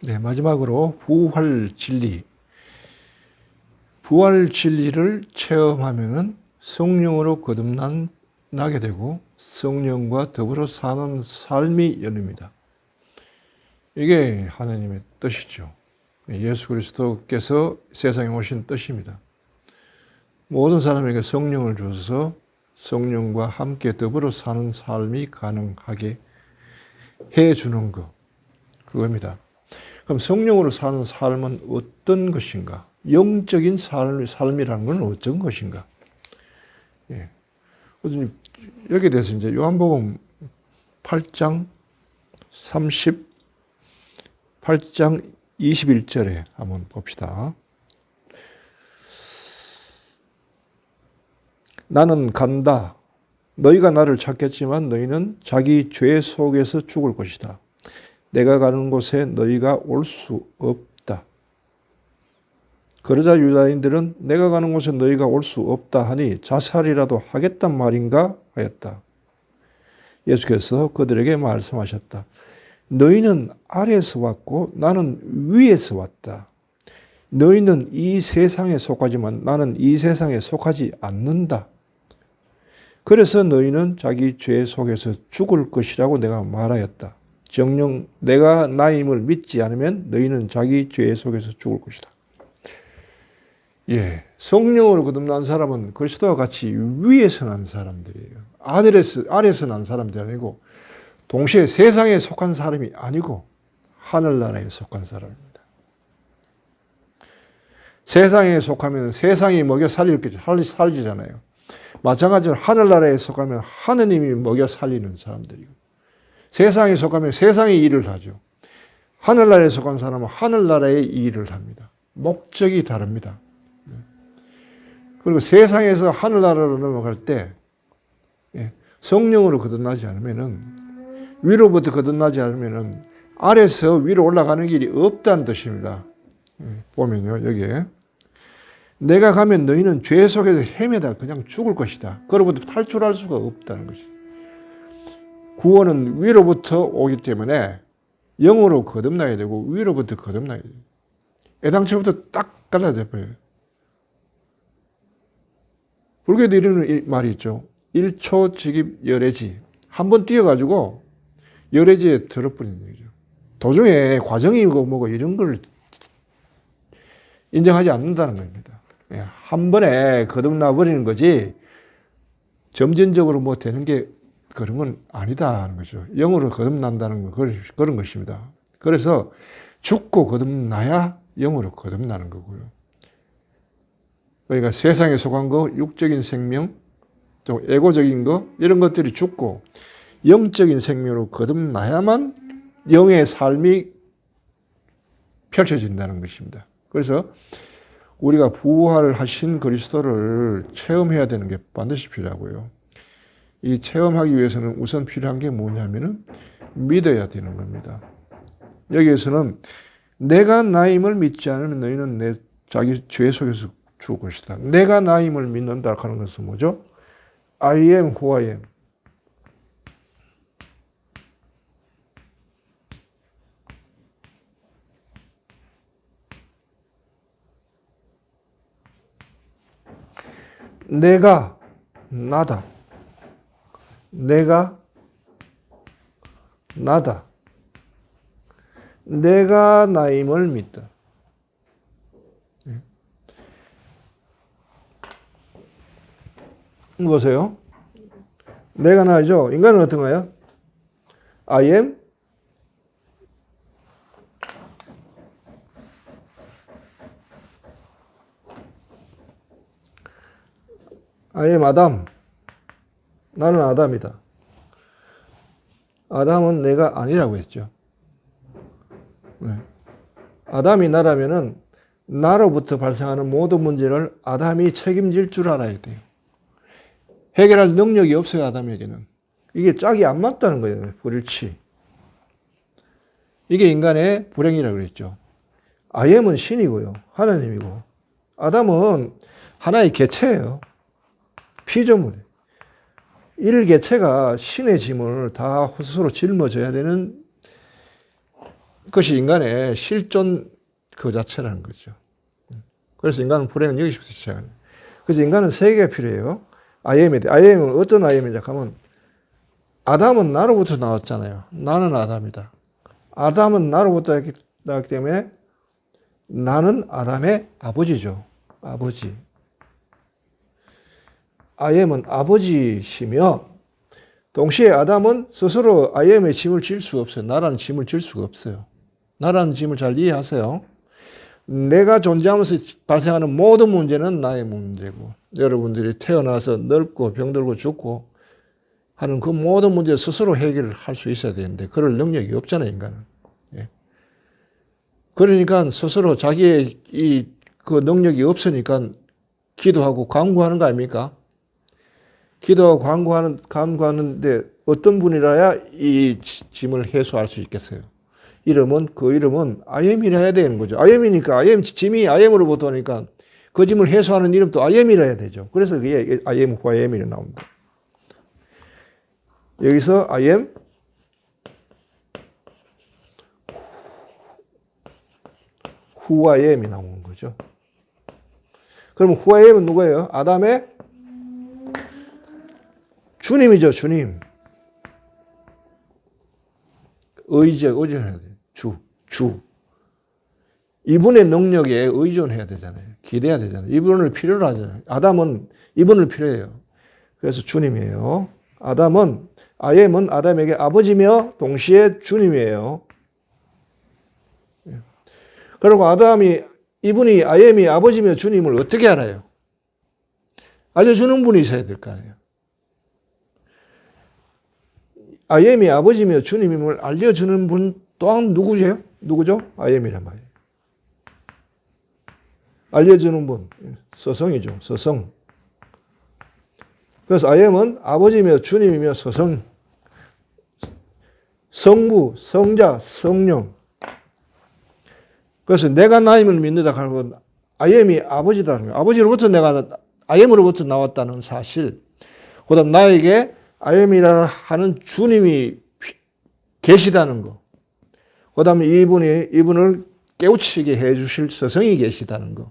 네, 마지막으로 부활 진리. 부활 진리를 체험하면은 성령으로 거듭나게 되고 성령과 더불어 사는 삶이 열립니다. 이게 하나님의 뜻이죠. 예수 그리스도께서 세상에 오신 뜻입니다. 모든 사람에게 성령을 주셔서 성령과 함께 더불어 사는 삶이 가능하게 해 주는 것. 그겁니다. 그럼 성령으로 사는 삶은 어떤 것인가? 영적인 삶, 삶이라는 건 어떤 것인가? 예. 여기에 대해서 이제 요한복음 8장 38장 21절에 한번 봅시다. 나는 간다. 너희가 나를 찾겠지만 너희는 자기 죄 속에서 죽을 것이다. 내가 가는 곳에 너희가 올 수 없다. 그러자 유다인들은 내가 가는 곳에 너희가 올 수 없다 하니 자살이라도 하겠단 말인가 하였다. 예수께서 그들에게 말씀하셨다. 너희는 아래에서 왔고 나는 위에서 왔다. 너희는 이 세상에 속하지만 나는 이 세상에 속하지 않는다. 그래서 너희는 자기 죄 속에서 죽을 것이라고 내가 말하였다. 정령 내가 나임을 믿지 않으면 너희는 자기 죄 속에서 죽을 것이다. 예, 성령으로 거듭난 사람은 그리스도와 같이 위에서 난 사람들이에요. 아래에서 아래에서 난 사람들이 아니고 동시에 세상에 속한 사람이 아니고 하늘나라에 속한 사람입니다. 세상에 속하면 세상이 먹여 살릴 게 살리잖아요. 마찬가지로 하늘나라에 속하면 하느님이 먹여 살리는 사람들이고 세상에 속하면 세상의 일을 하죠. 하늘나라에 속한 사람은 하늘나라의 일을 합니다. 목적이 다릅니다. 그리고 세상에서 하늘나라로 넘어갈 때 예, 성령으로 거듭나지 않으면은 위로부터 거듭나지 않으면은 아래서 위로 올라가는 길이 없다는 뜻입니다. 예, 보면요 여기에 내가 가면 너희는 죄 속에서 헤매다 그냥 죽을 것이다. 그로부터 탈출할 수가 없다는 것이. 구원은 위로부터 오기 때문에 영으로 거듭나야 되고 위로부터 거듭나야 돼요. 애당초부터 딱 갈라져 버려요. 불교도 이런 말이 있죠. 1초 직입 열애지. 한 번 뛰어가지고 열애지에 들어버리는 거죠. 도중에 과정이고 뭐고 이런 걸 인정하지 않는다는 겁니다. 예, 한 번에 거듭나 버리는 거지 점진적으로 뭐 되는 게 그런 건 아니다 하는 거죠. 영으로 거듭난다는 건 그런 것입니다. 그래서 죽고 거듭나야 영으로 거듭나는 거고요. 그러니까 세상에 속한 거, 육적인 생명, 또 에고적인 거 이런 것들이 죽고 영적인 생명으로 거듭나야만 영의 삶이 펼쳐진다는 것입니다. 그래서 우리가 부활을 하신 그리스도를 체험해야 되는 게 반드시 필요하고요. 이 체험하기 위해서는 우선 필요한 게 뭐냐면은 믿어야 되는 겁니다. 여기에서는 내가 나임을 믿지 않으면 너희는 내 자기 죄 속에서 죽을 것이다. 내가 나임을 믿는다 하는 것은 뭐죠? I am who I am. 내가 나다. 내가 나다. 내가 나임을 믿다. 보세요. 내가 나죠. 인간은 어떤가요? I am I am 아담. 나는 아담이다. 아담은 내가 아니라고 했죠. 네. 아담이 나라면은 나로부터 발생하는 모든 문제를 아담이 책임질 줄 알아야 돼요. 해결할 능력이 없어요, 아담에게는. 이게 짝이 안 맞다는 거예요, 불일치. 이게 인간의 불행이라고 그랬죠. 아엠은 신이고요, 하나님이고. 아담은 하나의 개체예요. 피조물이에요. 일개체가 신의 짐을 다 스스로 짊어져야 되는 그것이 인간의 실존 그 자체라는 거죠. 그래서 인간은 불행은 여기서부터 시작합니다. 그래서 인간은 세 개가 필요해요. IM에 대해. IM은 어떤 IM이냐 하면 아담은 나로부터 나왔잖아요. 나는 아담이다. 아담은 나로부터 나왔기 때문에 나는 아담의 아버지죠. 아버지. IM은 아버지시며 동시에 아담은 스스로 IM의 짐을 질 수가 없어요. 나라는 짐을 질 수가 없어요. 나라는 짐을 잘 이해하세요. 내가 존재하면서 발생하는 모든 문제는 나의 문제고 여러분들이 태어나서 늙고 병들고 죽고 하는 그 모든 문제 스스로 해결을 할 수 있어야 되는데 그럴 능력이 없잖아요 인간은. 예. 그러니까 스스로 자기의 이 그 능력이 없으니까 기도하고 간구하는 거 아닙니까? 기도하고 간구하는 간구하는데 어떤 분이라야 이 짐을 해소할 수 있겠어요? 이름은 그 이름은 아엠이라 해야 되는 거죠. 아엠이니까 아엠 짐이 아엠으로부터 오니까 그 짐을 해소하는 이름도 아엠이라 해야 되죠. 그래서 그게 아엠 후아엠이라 나옵니다. 여기서 아엠 후아엠이 나오는 거죠. 그럼 후아엠은 누구예요? 아담의 주님이죠, 주님. 의지, 의존해야 돼. 주, 주. 이분의 능력에 의존해야 되잖아요. 기대야 되잖아요. 이분을 필요로 하잖아요. 아담은 이분을 필요해요. 그래서 주님이에요. 아담은, 아엠은 아담에게 아버지며 동시에 주님이에요. 예. 그리고 아담이, 이분이 아엠이 아버지며 주님을 어떻게 알아요? 알려주는 분이 있어야 될 거 아니에요. 아엠이 아버지며 주님임을 알려주는 분 또한 누구죠? 누구죠? 아엠이란 말이에요. 알려주는 분, 서성이죠. 서성. 그래서 아엠은 아버지며 주님이며 서성. 성부, 성자, 성령. 그래서 내가 나임을 믿는다 하는 아엠이 아버지다. 아버지로부터 내가 아엠으로부터 나왔다는 사실. 그다음 나에게 아엠이라 하는 주님이 계시다는 거. 그 다음에 이분이, 이분을 깨우치게 해 주실 스승이 계시다는 거.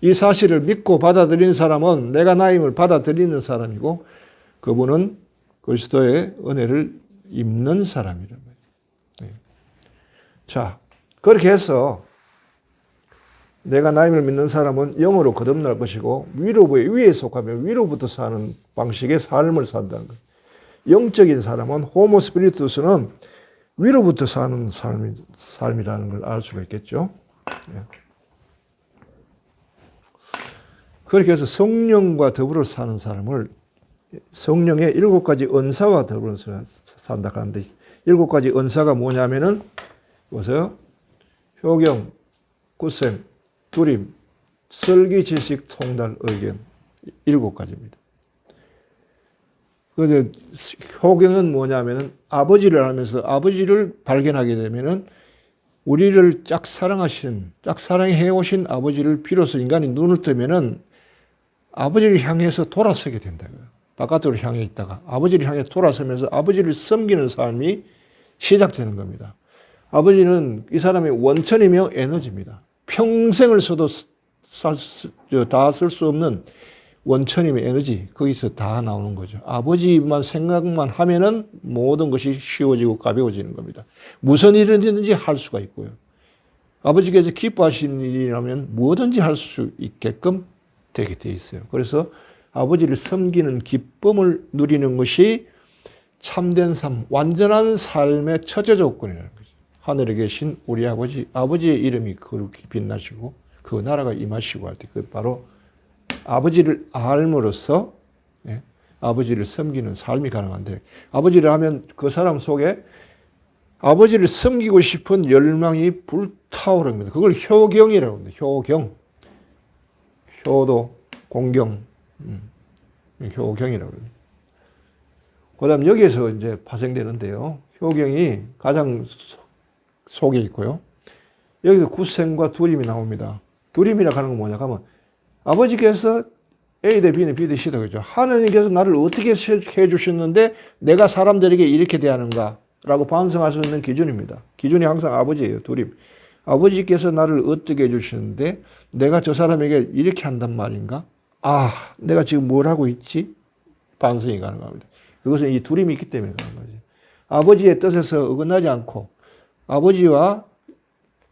이 사실을 믿고 받아들인 사람은 내가 나임을 받아들이는 사람이고 그분은 그리스도의 은혜를 입는 말이에요. 네. 자, 그렇게 해서 내가 나임을 믿는 사람은 영으로 거듭날 것이고 위로 위에 속하며 위로부터 사는 방식의 삶을 산다는 거예요. 영적인 사람은 호모 스피리투스는 위로부터 사는 삶이, 삶이라는 걸 알 수가 있겠죠. 예. 그렇게 해서 성령과 더불어 사는 사람을 성령의 일곱 가지 은사와 더불어 산다 하는데 일곱 가지 은사가 뭐냐면은 보세요. 효경, 구셈, 두림, 설기, 지식, 통달, 의견 일곱 가지입니다. 근데 효경은 뭐냐면은 아버지를 알면서 아버지를 발견하게 되면은 우리를 짝 사랑하시는 짝 사랑해 오신 아버지를 비로소 인간이 눈을 뜨면은 아버지를 향해서 돌아서게 된다고요. 바깥으로 향해 있다가 아버지를 향해 돌아서면서 아버지를 섬기는 삶이 시작되는 겁니다. 아버지는 이 사람의 원천이며 에너지입니다. 평생을 써도 다 쓸 수 없는 원천이며 에너지 거기서 다 나오는 거죠. 아버지만 생각만 하면은 모든 것이 쉬워지고 가벼워지는 겁니다. 무슨 일이든지 할 수가 있고요. 아버지께서 기뻐하시는 일이라면 뭐든지 할 수 있게끔 되게 돼 있어요. 그래서 아버지를 섬기는 기쁨을 누리는 것이 참된 삶, 완전한 삶의 처제 조건이라는 거죠. 하늘에 계신 우리 아버지, 아버지의 이름이 그렇게 빛나시고 그 나라가 임하시고 할 때 그 바로 아버지를 알므로써 예, 아버지를 섬기는 삶이 가능한데 아버지를 하면 그 사람 속에 아버지를 섬기고 싶은 열망이 불타오릅니다. 그걸 효경이라고 합니다. 효경. 효도, 공경, 음, 효경이라고 합니다. 그 다음 여기에서 이제 파생되는데요. 효경이 가장 속에 있고요. 여기서 구생과 두림이 나옵니다. 두림이라 하는 건 뭐냐 하면 아버지께서 A 대 B는 B 대 C다 그죠. 하나님께서 나를 어떻게 해 주셨는데 내가 사람들에게 이렇게 대하는가? 라고 반성할 수 있는 기준입니다. 기준이 항상 아버지예요. 두림. 아버지께서 나를 어떻게 해 주시는데 내가 저 사람에게 이렇게 한단 말인가? 아, 내가 지금 뭘 하고 있지? 반성이 가능합니다. 그것은 이 두림이 있기 때문에 그런 거죠. 아버지의 뜻에서 어긋나지 않고 아버지와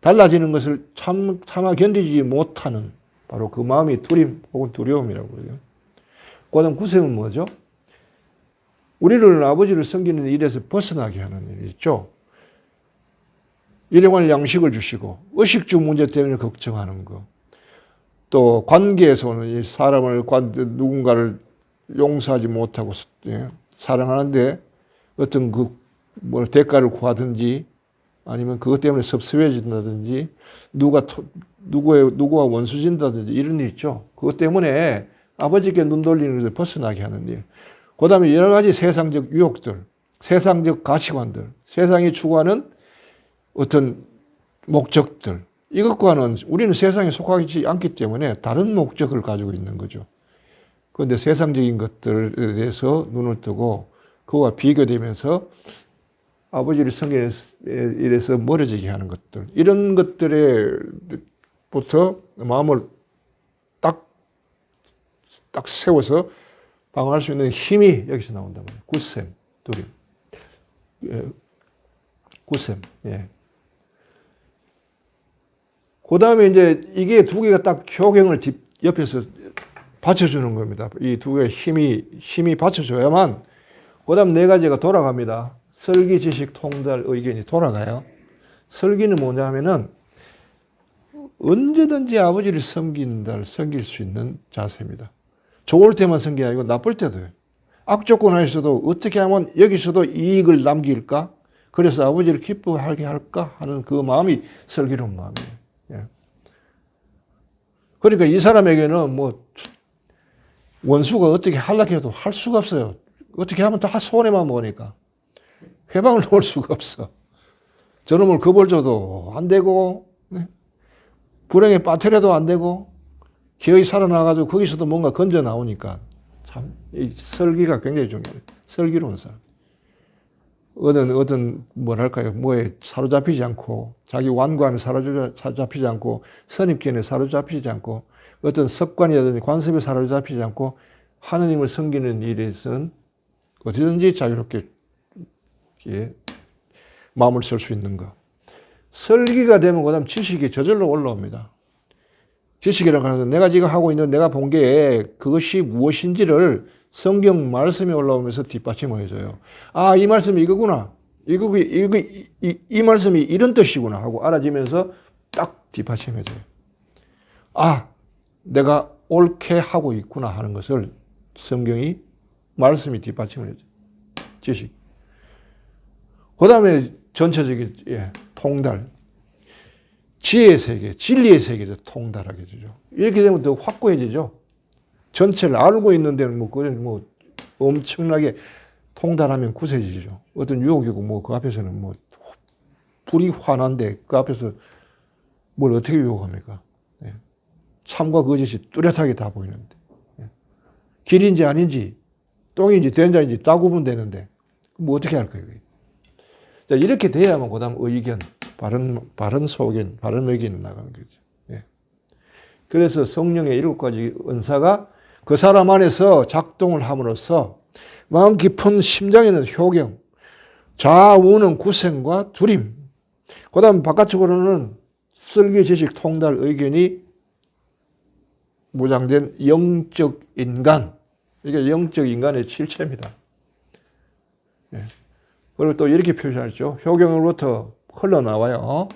달라지는 것을 참, 참아 견디지 못하는 바로 그 마음이 두림 혹은 두려움이라고 그래요. 그 다음 구셈은 뭐죠? 우리를 아버지를 섬기는 일에서 벗어나게 하는 일이 있죠. 일용할 양식을 주시고 의식주 문제 때문에 걱정하는 거. 또 관계에서 오는 이 사람을 관- 누군가를 용서하지 못하고 예, 사랑하는데 어떤 그 뭐 대가를 구하든지 아니면 그것 때문에 섭섭해진다든지 누가 토- 누구의 누구와 원수진다든지 이런 일 있죠. 그것 때문에 아버지께 눈 돌리는 것을 벗어나게 하는 일. 그다음에 여러 가지 세상적 유혹들, 세상적 가치관들, 세상이 추구하는 어떤 목적들 이것과는 우리는 세상에 속하지 않기 때문에 다른 목적을 가지고 있는 거죠. 그런데 세상적인 것들에 대해서 눈을 뜨고 그와 비교되면서 아버지를 섬기는 일에서 멀어지게 하는 것들 이런 것들에부터 마음을 딱, 딱 세워서 방어할 수 있는 힘이 여기서 나온단 말이에요. 굳셈, 두림. 예, 굳셈, 예. 그 다음에 이제 이게 두 개가 딱 효경을 뒷, 옆에서 받쳐주는 겁니다. 이 두 개의 힘이, 힘이 받쳐줘야만, 그 다음 네 가지가 돌아갑니다. 설기, 지식, 통달, 의견이 돌아가요. 설기는 뭐냐 하면은, 언제든지 아버지를 섬긴다, 섬길 수 있는 자세입니다. 좋을 때만 섬기 아니고 나쁠 때도요. 악조건 하에서도 어떻게 하면 여기서도 이익을 남길까? 그래서 아버지를 기뻐하게 할까? 하는 그 마음이 설기로운 마음이에요. 예. 그러니까 이 사람에게는 뭐 원수가 어떻게 하려고 해도 할 수가 없어요. 어떻게 하면 다 손해만 보니까. 회방을 놓을 수가 없어. 저놈을 겁을 줘도 안 되고, 네? 불행에 빠뜨려도 안 되고, 기어이 살아나가지고 거기서도 뭔가 건져 나오니까 참, 이 설기가 굉장히 중요해요. 설기로운 사람. 어떤, 어떤, 뭐랄까요, 뭐에 사로잡히지 않고, 자기 사로잡- 사로잡히지 않고, 선입견에 사로잡히지 않고, 어떤 습관이라든지 관습에 사로잡히지 않고, 하느님을 섬기는 일에서는 어디든지 자유롭게, 예, 마음을 쓸 수 있는 것. 설기가 되면 그 다음 지식이 저절로 올라옵니다. 지식이라고 하는 건 내가 지금 하고 있는 내가 본 게 그것이 무엇인지를 성경 말씀이 올라오면서 뒷받침을 해줘요. 아, 이 말씀이 이거구나. 이거, 이거, 이, 이, 이 말씀이 이런 뜻이구나 하고 알아지면서 딱 뒷받침해줘요. 아, 내가 옳게 하고 있구나 하는 것을 성경이 말씀이 뒷받침을 해줘요. 지식. 그 다음에 전체적인, 예, 통달. 지혜의 세계, 진리의 세계에서 통달하게 되죠. 이렇게 되면 더 확고해지죠. 전체를 알고 있는 데는 뭐, 그건 뭐, 엄청나게 통달하면 구세지죠. 어떤 유혹이고 뭐, 그 앞에서는 뭐, 불이 환한데 그 앞에서 뭘 어떻게 유혹합니까? 예. 참과 거짓이 뚜렷하게 다 보이는데. 예. 길인지 아닌지, 똥인지 된자인지 다 구분되는데, 뭐 어떻게 할 거예요? 자, 이렇게 돼야만 그 다음 의견, 바른, 바른 소견, 바른 의견이 나가는 거죠. 예. 그래서 성령의 일곱 가지 은사가 그 사람 안에서 작동을 함으로써 마음 깊은 심장에는 효경, 좌우는 구생과 두림, 그 다음 바깥쪽으로는 쓸기, 지식, 통달, 의견이 무장된 영적 인간, 이게 영적 인간의 실체입니다. 예. 그리고 또 이렇게 표현하죠. 효경으로부터 흘러나와요.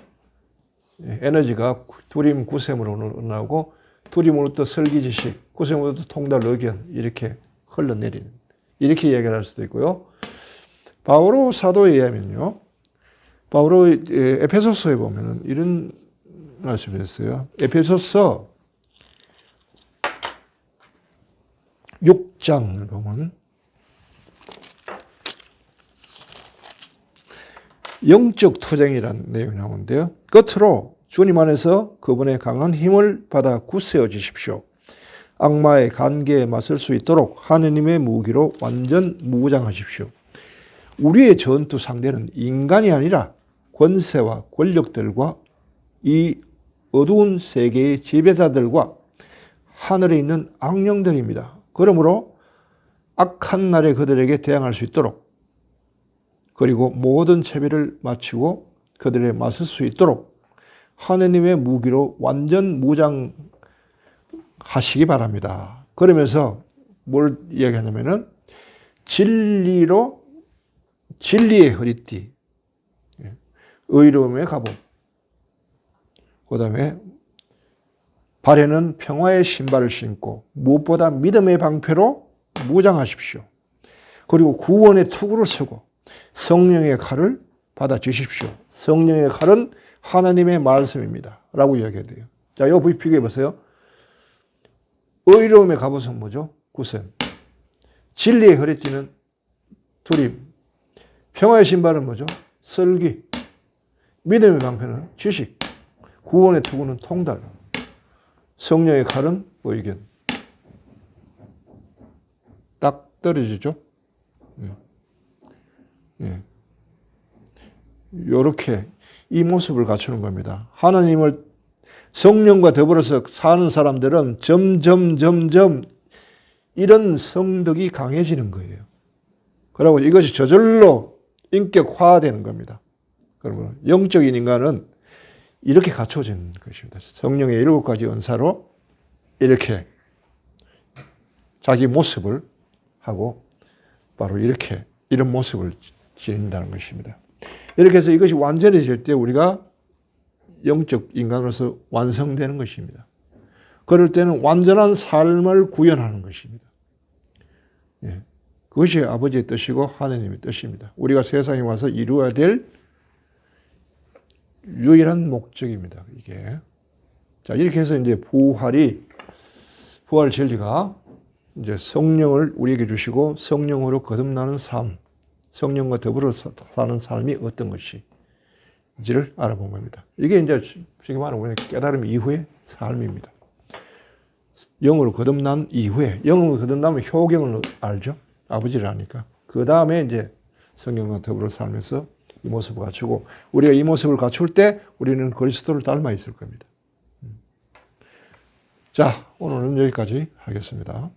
예, 에너지가 두림 구셈으로 나오고 두림으로부터 설기지식, 구셈으로부터 통달 의견 이렇게 흘러내리는 이렇게 이야기할 수도 있고요. 바오로 사도에 의하면요. 바오로 에페소서에 보면은 이런 말씀이 있어요. 에페소서 6장을 보면 영적 투쟁이라는 내용이 나오는데요. 끝으로 주님 안에서 그분의 강한 힘을 받아 굳세어 주십시오. 악마의 관계에 맞설 수 있도록 하느님의 무기로 완전 무장하십시오. 우리의 전투 상대는 인간이 아니라 권세와 권력들과 이 어두운 세계의 지배자들과 하늘에 있는 악령들입니다. 그러므로 악한 날에 그들에게 대항할 수 있도록 그리고 모든 채비를 마치고 그들에 맞설 수 있도록 하느님의 무기로 완전 무장하시기 바랍니다. 그러면서 뭘 이야기하냐면은 진리로 진리의 허리띠, 예, 의로움의 갑옷, 그 다음에 발에는 평화의 신발을 신고 무엇보다 믿음의 방패로 무장하십시오. 그리고 구원의 투구를 쓰고 성령의 칼을 받아 주십시오. 성령의 칼은 하나님의 말씀입니다. 라고 이야기해야 돼요. 자, 이거 비교해 보세요. 의로움의 갑옷은 뭐죠? 구셈. 진리의 허리띠는 두림. 평화의 신발은 뭐죠? 설기. 믿음의 방패는 지식. 구원의 투구는 통달. 성령의 칼은 의견. 딱 떨어지죠? 예. 예. 이 모습을 갖추는 겁니다. 하나님을 성령과 더불어서 사는 사람들은 점점 점점 이런 성덕이 강해지는 거예요. 그리고 이것이 저절로 인격화되는 겁니다. 그러면 영적인 인간은 이렇게 갖춰진 것입니다. 성령의 일곱 가지 은사로 이렇게 자기 모습을 하고 바로 이렇게 이런 모습을 지닌다는 것입니다. 이렇게 해서 이것이 완전해질 때 우리가 영적 인간으로서 완성되는 것입니다. 그럴 때는 완전한 삶을 구현하는 것입니다. 예. 그것이 아버지의 뜻이고 하나님의 뜻입니다. 우리가 세상에 와서 이루어야 될 유일한 목적입니다. 이게. 자, 이렇게 해서 이제 부활이, 부활 진리가 이제 성령을 우리에게 주시고 성령으로 거듭나는 삶, 성령과 더불어 사는 삶이 어떤 것인지를 알아본 겁니다. 이게 이제 쉽게 말하면 깨달음 이후의 삶입니다. 영으로 거듭난 이후에, 영으로 거듭나면 효경을 알죠? 아버지를 아니까. 그 다음에 이제 성령과 더불어 살면서 이 모습을 갖추고, 우리가 이 모습을 갖출 때 우리는 그리스도를 닮아 있을 겁니다. 자, 오늘은 여기까지 하겠습니다.